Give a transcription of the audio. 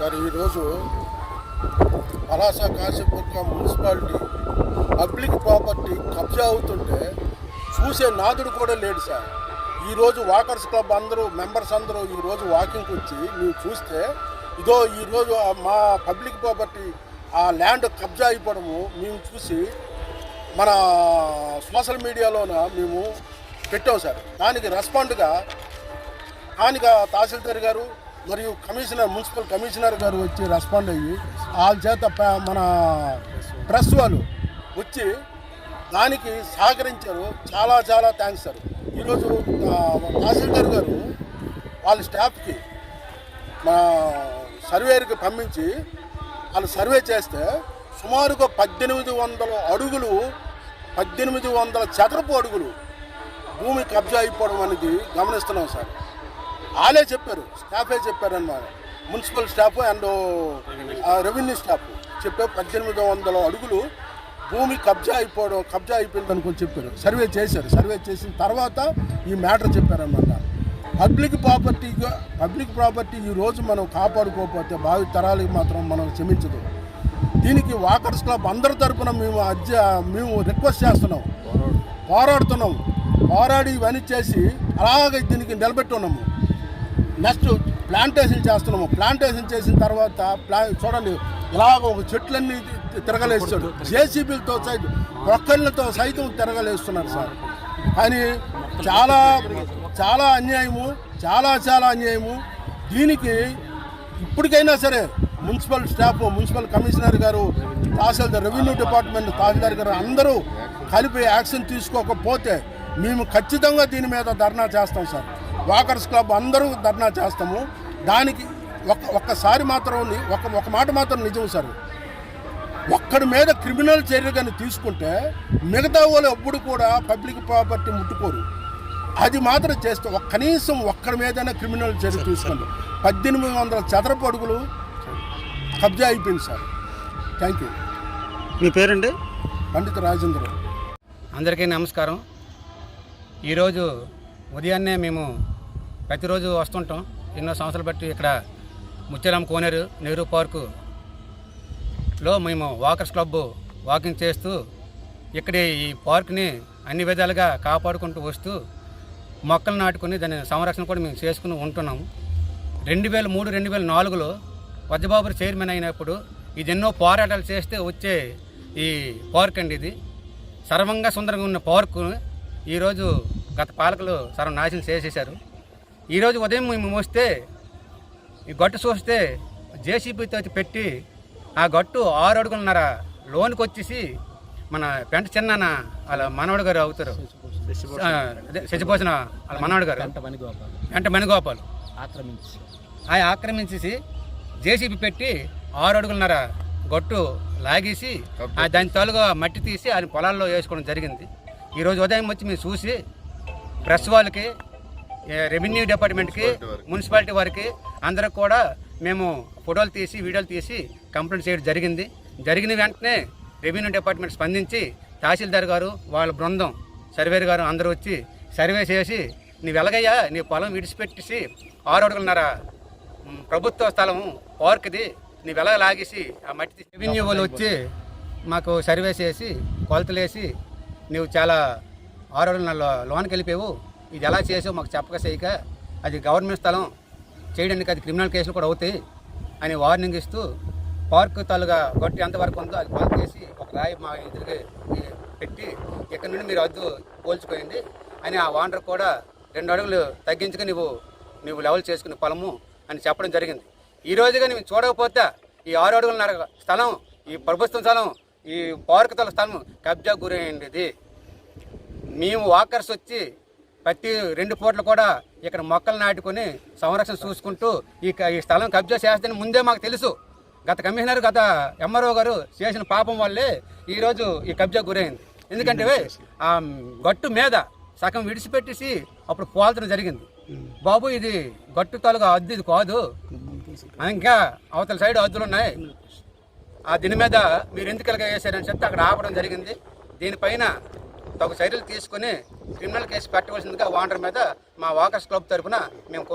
Sir ఈరోజు పలాస కాశీపుర్క municipality public property కబ్జా అవుతుంటే చూసే నాదుడు కూడా లేడు సార్. ఈరోజు వాకర్స్ క్లబ్ అందరూ మెంబర్స్ అందరూ ఈరోజు వాకింగ్కి వచ్చి మేము చూస్తే ఇదో ఈరోజు మా పబ్లిక్ ప్రాపర్టీ ఆ ల్యాండ్ కబ్జా అయిపోవడము మేము చూసి మన సోషల్ మీడియాలోన మేము పెట్టాం సార్. దానికి రెస్పాండ్గా స్థానిక తహసీల్దార్ గారు మరియు కమిషనర్ మున్సిపల్ కమిషనర్ గారు వచ్చి రెస్పాండ్ అయ్యి వాళ్ళ చేత మన ప్రెస్ వాళ్ళు వచ్చి దానికి సహకరించారు. చాలా చాలా థ్యాంక్స్ సార్ ఈరోజు తహసీల్దార్ గారు వాళ్ళ స్టాఫ్కి మా సర్వేయర్కి పంపించి వాళ్ళు సర్వే చేస్తే సుమారుగా పద్దెనిమిది వందల అడుగులు పద్దెనిమిది వందల చదరపు అడుగులు భూమి కబ్జా అయిపోవడం అనేది గమనిస్తున్నాం సార్ వాళ్ళే చెప్పారు. స్టాఫే చెప్పారన్నమాట. Municipal staff and revenue staff చెప్పే పద్దెనిమిది వందల అడుగులు భూమి కబ్జా అయిపోవడం కబ్జా అయిపోయింది అనుకుని చెప్పారు. సర్వే చేశారు. సర్వే చేసిన తర్వాత ఈ మ్యాటర్ చెప్పారన్నమాట. పబ్లిక్ ప్రాపర్టీగా పబ్లిక్ ప్రాపర్టీ ఈ రోజు మనం కాపాడుకోకపోతే భావి తరాలకు మాత్రం మనం క్షమించదు. దీనికి వాకర్స్ క్లబ్ అందరి తరఫున మేము అర్జీ మేము రిక్వెస్ట్ చేస్తున్నాం. పోరాడుతున్నాం. పోరాడి ఇవన్నీ చేసి అలాగే దీనికి నిలబెట్టున్నాము. నెక్స్ట్ ప్లాంటేషన్ చేస్తున్నాము. ప్లాంటేషన్ చేసిన తర్వాత ప్లా చూడండి ఇలాగ ఒక చెట్లన్నీ తిరగలేస్తాడు జేసీబీలతో సైతం ప్రొక్కళ్ళతో సైతం తిరగలేస్తున్నారు సార్. కానీ చాలా చాలా అన్యాయము చాలా చాలా అన్యాయము. దీనికి ఇప్పటికైనా సరే మున్సిపల్ స్టాఫ్ మున్సిపల్ కమిషనర్ గారు తహసీల్దార్ రెవెన్యూ డిపార్ట్మెంట్ తహసీల్దార్ గారు అందరూ కలిపి యాక్షన్ తీసుకోకపోతే మేము ఖచ్చితంగా దీని మీద ధర్నా చేస్తాం సార్. వాకర్స్ క్లబ్ అందరూ ధర్నా చేస్తాము. దానికి ఒక్క ఒక్కసారి మాత్రం ఒక ఒక మాట మాత్రం నిజం సార్. ఒక్కడి మీద క్రిమినల్ చర్య కానీ తీసుకుంటే మిగతా వాళ్ళు ఎప్పుడు కూడా పబ్లిక్ ప్రాపర్టీ ముట్టుకోరు. అది మాత్రం చేస్తే ఒక కనీసం ఒక్కడి మీదైనా క్రిమినల్ చర్య తీసుకోండి. పద్దెనిమిది వందల చదరపు అడుగులు కబ్జా అయిపోయింది సార్. Thank you. మీ పేరండి? పండిత రాజేంద్ర. అందరికీ నమస్కారం. ఈరోజు ఉదయాన్నే మేము ప్రతిరోజు వస్తుంటాం. ఎన్నో సంవత్సరాలు బట్టి ఇక్కడ ముత్యాలం కోనేరు నెహ్రూ పార్కులో మేము వాకర్స్ క్లబ్ వాకింగ్ చేస్తూ ఇక్కడ ఈ పార్క్ని అన్ని విధాలుగా కాపాడుకుంటూ వస్తూ మొక్కలు నాటుకుని దాని సంరక్షణ కూడా మేము చేసుకుని ఉంటున్నాము. రెండు వేల మూడు రెండు వేల నాలుగులో వజ్రబాబు చైర్మన్ అయినప్పుడు ఇది ఎన్నో పోరాటాలు చేస్తే వచ్చే ఈ పార్క్ అండి ఇది. సర్వంగా సుందరంగా ఉన్న పార్కు ఈరోజు గత పాలకులు సర్వ నాశనం చేసేసారు ఈరోజు ఉదయం మేము వస్తే ఈ గట్టు చూస్తే జేసీబీతో పెట్టి ఆ గట్టు ఆరు అడుగులున్నర లోనికి వచ్చేసి మన పెంట చిన్న వాళ్ళ మనవడు గారు అవుతారు. శశిపోసిన వాళ్ళ మనవడు గారు. వెంట మణిగోపాల్. ఆక్రమించి. ఆ ఆక్రమించేసి జేసీబీ పెట్టి ఆరు అడుగులున్నర గొట్టు లాగేసి దాని తోలుగా మట్టి తీసి ఆయన పొలాల్లో వేసుకోవడం జరిగింది. ఈరోజు ఉదయం వచ్చి మేము చూసి ప్రెస్ వాళ్ళకి రెవెన్యూ డిపార్ట్మెంట్కి మున్సిపాలిటీ వారికి. అందరికి కూడా మేము ఫోటోలు తీసి వీడియోలు తీసి కంప్లైంట్ చేయడం జరిగింది. జరిగిన వెంటనే రెవెన్యూ డిపార్ట్మెంట్ స్పందించి తహసీల్దార్ గారు వాళ్ళ బృందం సర్వేర్ గారు అందరూ వచ్చి సర్వే చేసి నీవు ఎలాగయ్యా? నీ పొలం విడిచిపెట్టేసి ఆరు అడుగులున్నారా ప్రభుత్వ స్థలం పార్క్ది నీవు ఎలా లాగేసి ఆ మట్టి రెవెన్యూ వాళ్ళు వచ్చి మాకు సర్వే చేసి కొలతలు వేసి నువ్వు చాలా ఆరు అడుగుల లోనికి వెళ్ళిపోయావు. ఇది ఎలా చేసావు మాకు చెప్పక చేయక అది గవర్నమెంట్ స్థలం చేయడానికి అది క్రిమినల్ కేసులు కూడా అవుతాయి అని వార్నింగ్ ఇస్తూ పార్క్ తాలుగా గొట్టి ఎంతవరకు ఉందో అది కొలత చేసి ఒక రాయి మా ఎదురుగా పెట్టి ఇక్కడ నుండి మీరు వద్దు పోల్చుకోండి అని ఆ వాండర్ కూడా రెండు అడుగులు తగ్గించుకుని నువ్వు నువ్వు లెవెల్ చేసుకుని పొలము అని చెప్పడం జరిగింది. ఈ రోజుగా నువ్వు చూడకపోతే ఈ ఆరు అడుగుల స్థలం ఈ ప్రభుత్వం స్థలం ఈ పార్క్ తల స్థలం కబ్జా గురైంది. ఇది మేము వాకర్స్ వచ్చి ప్రతి రెండు పూటలు కూడా ఇక్కడ మొక్కలు నాటుకొని సంరక్షణ చూసుకుంటూ ఈ ఈ స్థలం కబ్జా చేస్తుందని ముందే మాకు తెలుసు. గత కమిషనర్ గత ఎంఆర్ఓ గారు చేసిన పాపం వల్లే ఈరోజు ఈ కబ్జా గురైంది. ఎందుకంటే ఆ గట్టు మీద సగం విడిచిపెట్టేసి అప్పుడు పోల్చడం జరిగింది. బాబు ఇది గట్టు తాలూకా అద్దె ఇది కాదు. ఇంకా అవతల సైడ్ అద్దులు ఉన్నాయి. ఆ దీని మీద మీరు ఎందుకు ఇలాగ వేశారని చెప్తే అక్కడ ఆపడం జరిగింది. దీనిపైన తగు చర్యలు తీసుకుని క్రిమినల్ కేసు పెట్టవలసిందిగా వాండర్ మీద మా వాకర్స్ క్లబ్ తరఫున మేము కో-